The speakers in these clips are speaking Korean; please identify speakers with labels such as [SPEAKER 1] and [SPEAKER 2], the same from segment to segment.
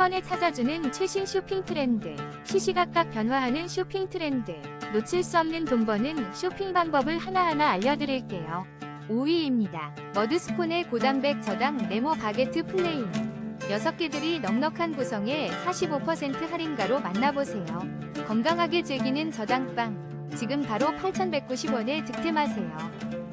[SPEAKER 1] 번에 찾아주는 최신 쇼핑 트렌드. 시시각각 변화하는 쇼핑 트렌드. 놓칠 수 없는 돈 버는 쇼핑 방법을 하나하나 알려드릴게요. 5위입니다. 머드스콘의 고단백 저당 네모 바게트 플레인. 6개들이 넉넉한 구성에 45% 할인가로 만나보세요. 건강하게 즐기는 저당빵. 지금 바로 8,190원에 득템하세요.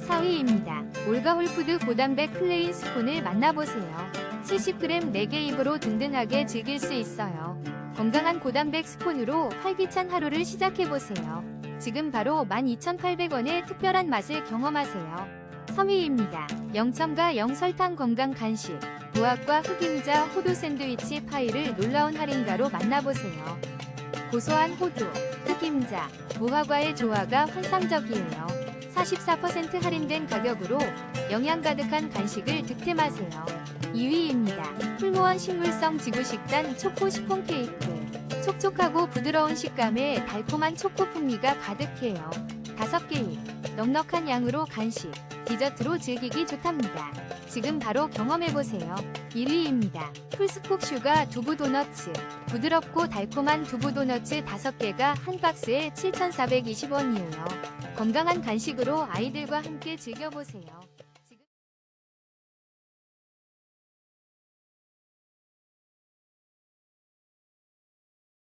[SPEAKER 1] 4위입니다. 올가홀푸드 고단백 플레인 스콘을 만나보세요. 70g 4개 입으로 든든하게 즐길 수 있어요. 건강한 고단백 스콘으로 활기찬 하루를 시작해보세요. 지금 바로 12,800원의 특별한 맛을 경험하세요. 3위입니다. 0첨가 0설탕 건강 간식. 무화과 흑임자 호두 샌드위치 파이를 놀라운 할인가로 만나보세요. 고소한 호두, 흑임자, 무화과의 조화가 환상적이에요. 44% 할인된 가격으로 영양 가득한 간식을 득템하세요. 2위 풀무원 식물성 지구식단 초코 시폰 케이크. 촉촉하고 부드러운 식감에 달콤한 초코 풍미가 가득해요. 5개의 넉넉한 양으로 간식, 디저트로 즐기기 좋답니다. 지금 바로 경험해보세요. 1위입니다. 풀스쿱 슈가 두부 도너츠. 부드럽고 달콤한 두부 도너츠 5개가 한 박스에 7,420원이에요. 건강한 간식으로 아이들과 함께 즐겨보세요.